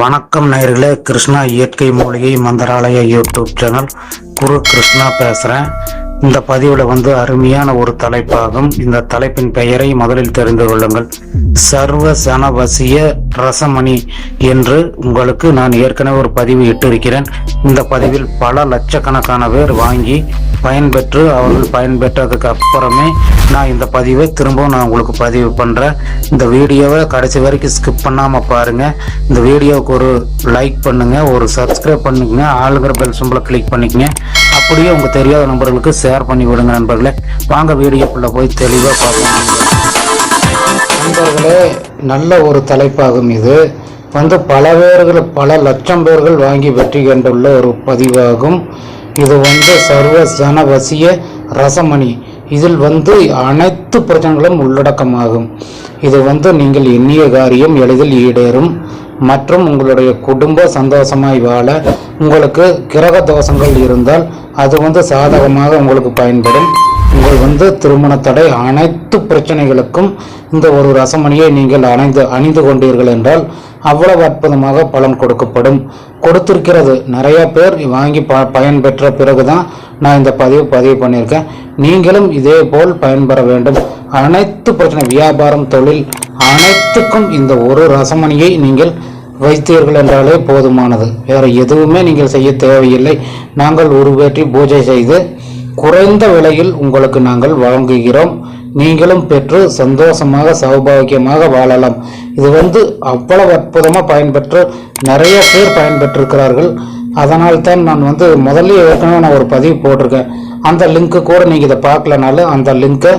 வணக்கம் நேர்களே கிருஷ்ணா இயற்கை மூலிகை மந்திராலய யூடியூப் சேனல். குரு கிருஷ்ணா பேசுகிறேன் இந்த பதிவில் வந்து அருமையான ஒரு தலைப்பாகும். இந்த தலைப்பின் பெயரை முதலில் தெரிந்து கொள்ளுங்கள். சர்வ சனவசிய ரசமணி என்று உங்களுக்கு நான் ஏற்கனவே ஒரு பதிவு இட்டிருக்கிறேன். இந்த பதிவில் பல லட்சக்கணக்கான பேர் வாங்கி பயன்பெற்று அவர்கள் பயன்பெற்றதுக்கு அப்புறமே நான் இந்த பதிவை திரும்பவும் நான் உங்களுக்கு பதிவு பண்ணுறேன் இந்த வீடியோவை கடைசி வரைக்கும் ஸ்கிப் பண்ணாமல் பாருங்கள் இந்த வீடியோவுக்கு ஒரு லைக் பண்ணுங்கள் ஒரு சப்ஸ்கிரைப் பண்ணிக்கங்க ஆளுங்கிற பெல் சிம்பிளை கிளிக் பண்ணிக்கங்க. அப்படியே உங்கள் தெரியாத நண்பர்களுக்கு ஷேர் பண்ணி விடுங்க நண்பர்களே. வாங்க வீடியோக்குள்ளே போய் தெளிவாக பார்க்கலாம். நண்பர்களே நல்ல ஒரு தலைப்பாகும் இது. வந்து பல பேர்கள் பல லட்சம் பேர்கள் வாங்கி வெற்றி கண்டுள்ள ஒரு பதிவாகும். இது வந்து சர்வ ஜனவசிய ரசமணி. இதில் வந்து அனைத்து பிரச்சனைகளும் உள்ளடக்கமாகும். இது வந்து நீங்கள் எண்ணிய காரியம் எளிதில் ஈடேறும். மற்றும் உங்களுடைய குடும்ப சந்தோஷமாய் வாழ உங்களுக்கு கிரக தோஷங்கள் இருந்தால் அது வந்து சாதகமாக உங்களுக்கு பயன்படும். உங்கள் வந்து திருமண தடை அனைத்து பிரச்சனைகளுக்கும் இந்த ஒரு ரசமணியை நீங்கள் அணைந்து அணிந்து கொண்டீர்கள் என்றால் அவ்வளவு அற்புதமாக பலன் கொடுக்கப்படும். கொடுத்திருக்கிறது. நிறைய பேர் வாங்கி ப பயன்பெற்ற பிறகுதான் நான் இந்த பதிவு பதிவு பண்ணியிருக்கேன். நீங்களும் இதே போல் பயன்பெற வேண்டும். அனைத்து பிரச்சனை வியாபாரம் தொழில் அனைத்துக்கும் இந்த ஒரு ரசமணியை நீங்கள் வைத்தீர்கள் என்றாலே போதுமானது. வேறு எதுவுமே நீங்கள் செய்ய தேவையில்லை. நாங்கள் உருவேற்றி பூஜை செய்து குறைந்த விலையில் உங்களுக்கு நாங்கள் வழங்குகிறோம். நீங்களும் பெற்று சந்தோஷமாக சௌபாகியமாக வாழலாம். இது வந்து அவ்வளவு அற்புதமாக பயன்பெற்று நிறைய பேர் பயன்பெற்றிருக்கிறார்கள். அதனால் தான் நான் வந்து முதல்ல ஏற்கனவே நான் ஒரு பதிவு போட்டிருக்கேன். அந்த லிங்க்கு கூட நீங்கள் இதை பார்க்கலனாலும் அந்த லிங்க்கை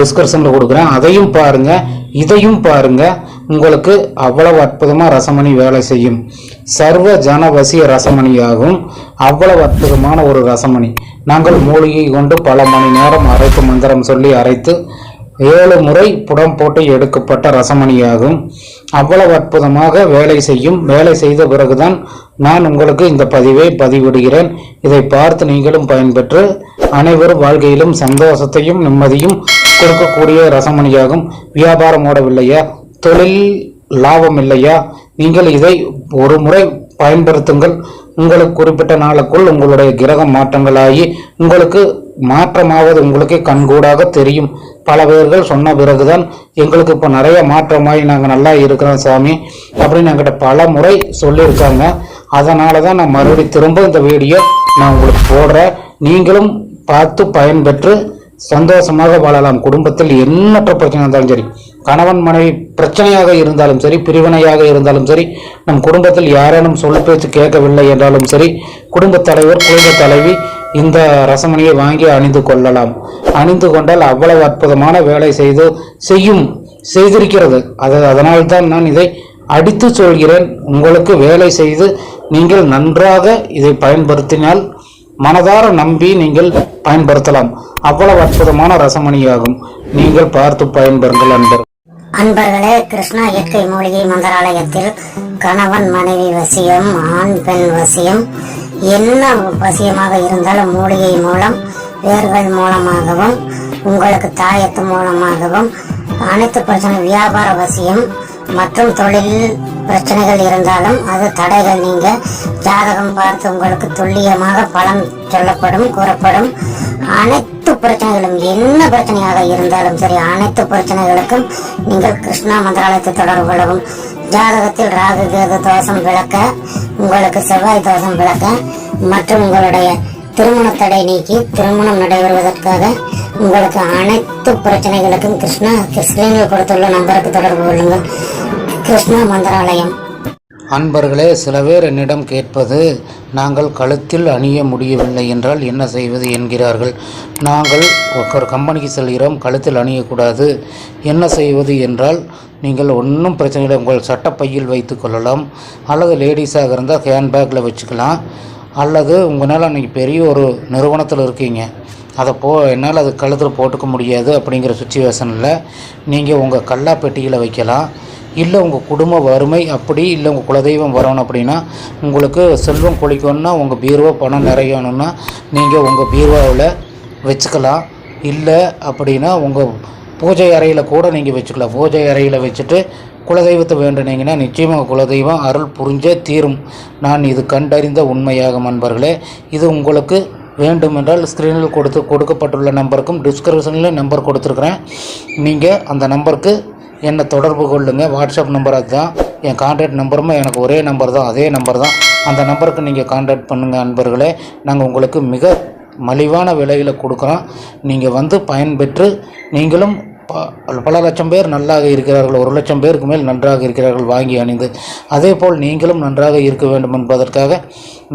டிஸ்கிரிப்ஷனில் கொடுக்குறேன். அதையும் பாருங்கள் இதையும் பாருங்கள் உங்களுக்கு அவ்வளவு அற்புதமாக ரசமணி வேலை செய்யும். சர்வ ஜனவசிய ரசமணியாகும். அவ்வளவு அற்புதமான ஒரு ரசமணி. நாங்கள் மூலிகை கொண்டு பல மணி நேரம் அரைத்து மந்திரம் சொல்லி அரைத்து ஏழு முறை புடம் போட்டு எடுக்கப்பட்ட ரசமணியாகும். அவ்வளவு அற்புதமாக வேலை செய்யும். வேலை செய்த பிறகுதான் நான் உங்களுக்கு இந்த பதிவை பதிவிடுகிறேன். இதை பார்த்து நீங்களும் பயன்பெற்று அனைவரும் வாழ்க்கையிலும் சந்தோஷத்தையும் நிம்மதியும் கொடுக்கக்கூடிய ரசமணியாகும். வியாபாரம் ஓடவில்லையா? தொழில் லாபம் இல்லையா நீங்கள் இதை ஒரு முறை பயன்படுத்துங்கள். உங்களுக்கு குறிப்பிட்ட நாளுக்குள் உங்களுடைய கிரக மாற்றங்களாகி உங்களுக்கு மாற்றமாவது உங்களுக்கே கண்கூடாக தெரியும். பல பேர்கள் சொன்ன பிறகுதான் எங்களுக்கு இப்போ நிறைய மாற்றமாகி நாங்கள் நல்லா இருக்கிறோம் சாமி அப்படின்னு என்கிட்ட பல முறை சொல்லியிருக்காங்க. அதனால தான் நான் மறுபடியும் திரும்ப இந்த வீடியோ நான் உங்களுக்கு போடுறேன். நீங்களும் பார்த்து பயன்பெற்று சந்தோஷமாக வாழலாம். குடும்பத்தில் எண்ணற்ற பிரச்சனை இருந்தாலும் சரி கணவன் மனைவி பிரச்சனையாக இருந்தாலும் சரி பிரிவினையாக இருந்தாலும் சரி நம் குடும்பத்தில் யாரேனும் சொல்ல பேச்சு கேட்கவில்லை என்றாலும் சரி குடும்பத் தலைவர் குடும்ப தலைவி இந்த ரசமணியை வாங்கி அணிந்து கொள்ளலாம். அணிந்து கொண்டால் அவ்வளவு அற்புதமான வேலை செய்து செய்யும் செய்திருக்கிறது. அது அதனால்தான் நான் இதை அடித்து சொல்கிறேன். உங்களுக்கு வேலை செய்து நீங்கள் நன்றாக இதை பயன்படுத்தினால் மனதார நம்பி நீங்கள் பயன்படுத்தலாம். அவ்வளவு அற்புதமான ரசமணியாகும். நீங்கள் பார்த்து பயன்பெறுங்கள் அன்பர் அன்பர்களே கிருஷ்ணா இயற்கை மூலிகை மந்திராலயத்தில் கணவன் மனைவி வசியம் ஆண் பெண் வசியம் என்ன வசியமாக இருந்தாலும் மூலிகை மூலம் வேர்கள் மூலமாகவும் உங்களுக்கு தாயத்து மூலமாகவும் அனைத்து பிரச்சனை வியாபார வசியம் மற்றும் தொழில் பிரச்சனைகள் இருந்தாலும் அது தடைகள் நீங்க ஜாதகம் பார்த்து உங்களுக்கு துல்லியமாக பலன் சொல்லப்படும் கூறப்படும். அனைத்து பிரச்சனைகளும் என்ன பிரச்சனையாக இருந்தாலும் சரி அனைத்து பிரச்சனைகளுக்கும் நீங்கள் கிருஷ்ணா மந்திராலயத்தை தொடர்பு கொள்ளவும். ஜாதகத்தில் ராகு கேது தோஷம் விளக்க உங்களுக்கு செவ்வாய் தோஷம் விளக்க மற்றும் உங்களுடைய திருமண தடை நீக்கி திருமணம் நடைபெறுவதற்காக உங்களுக்கு அனைத்து பிரச்சனைகளுக்கும் கிருஷ்ணா ஸ்கிரீனில் கொடுத்துள்ள நம்பருக்கு தொடர்பு கொள்ளுங்கள் கிருஷ்ணா மந்திராலயம். அன்பர்களே சில பேர் என்னிடம் கேட்பது நாங்கள் கழுத்தில் அணிய முடியவில்லை என்றால் என்ன செய்வது? என்கிறார்கள். நாங்கள் ஒரு கம்பெனிக்கு செல்கிறோம் கழுத்தில் அணியக்கூடாது. என்ன செய்வது என்றால் நீங்கள் ஒன்றும் பிரச்சனை இல்லை உங்கள் சட்டப்பையில் வைத்து கொள்ளலாம். அல்லது லேடிஸாக இருந்தால் ஹேண்ட்பேக்கில் வச்சுக்கலாம். அல்லது உங்களால் அன்றைக்கி பெரிய ஒரு நிறுவனத்தில் இருக்கீங்க. அதை போ என்னால் அது கழுத்தில் போட்டுக்க முடியாது அப்படிங்கிற சுச்சுவேஷனில் நீங்கள் உங்கள் கல்லா பெட்டியில் வைக்கலாம். இல்லை உங்கள் குடும்ப வறுமை அப்படி இல்லை உங்கள் குலதெய்வம் வரணும் அப்படின்னா உங்களுக்கு செல்வம் கொளிக்கணும்னா உங்கள் பீர்வா பணம் நிறையணும்னா நீங்கள் உங்கள் பீர்வாவில் வச்சுக்கலாம். இல்லை அப்படின்னா உங்கள் பூஜை அறையில் கூட நீங்கள் வச்சுக்கலாம். பூஜை அறையில் வச்சுட்டு குலதெய்வத்தை வேண்டுனீங்கன்னா நிச்சயமாக குலதெய்வம் அருள் புரிஞ்சே தீரும். நான் இது கண்டறிந்த உண்மையாகும் நண்பர்களே இது உங்களுக்கு வேண்டுமென்றால் ஸ்க்ரீனில் கொடுத்து கொடுக்கப்பட்டுள்ள நம்பருக்கும் டிஸ்கிரிப்ஷனில் நம்பர் கொடுத்துருக்குறேன். நீங்கள் அந்த நம்பருக்கு என்னை தொடர்பு கொள்ளுங்கள் வாட்ஸ்அப் நம்பர் அதுதான். என் கான்டாக்ட் நம்பருமே எனக்கு ஒரே நம்பர் தான். அதே நம்பர் தான். அந்த நம்பருக்கு நீங்கள் கான்டாக்ட் பண்ணுங்கள் நண்பர்களே நாங்கள் உங்களுக்கு மிக மலிவான விலையில் கொடுக்குறோம். நீங்கள் வந்து பயன்பெற்று நீங்களும் பல லட்சம் பேர் நல்லாக இருக்கிறார்கள். ஒரு லட்சம் பேருக்கு மேல் நன்றாக இருக்கிறார்கள் வாங்கி அணிந்து. அதே போல் நீங்களும் நன்றாக இருக்க வேண்டும் என்பதற்காக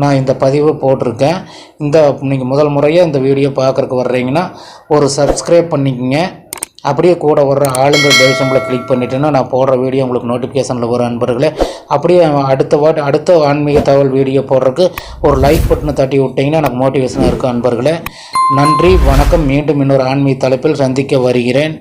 நான் இந்த பதிவு போட்டிருக்கேன். இந்த நீங்கள் முதல் முறையாக இந்த வீடியோ பார்க்குறக்கு வர்றீங்கன்னா ஒரு சப்ஸ்கிரைப் பண்ணிக்கங்க. அப்படியே கூட வர்ற ஆளுங்க பெல் சிம்பிளை கிளிக் பண்ணிட்டேன்னா நான் போடுற வீடியோ உங்களுக்கு நோட்டிஃபிகேஷனில் வரும் அன்பர்களே அப்படியே அடுத்த வாட்டி அடுத்த ஆன்மீக தகவல் வீடியோ போடுறதுக்கு ஒரு லைக் பட்டனை தட்டி விட்டிங்கன்னா எனக்கு மோட்டிவேஷனாக இருக்கும் நண்பர்களே. நன்றி வணக்கம். மீண்டும் இன்னொரு ஆன்மீக தலைப்பில் சந்திக்க வருகிறேன்.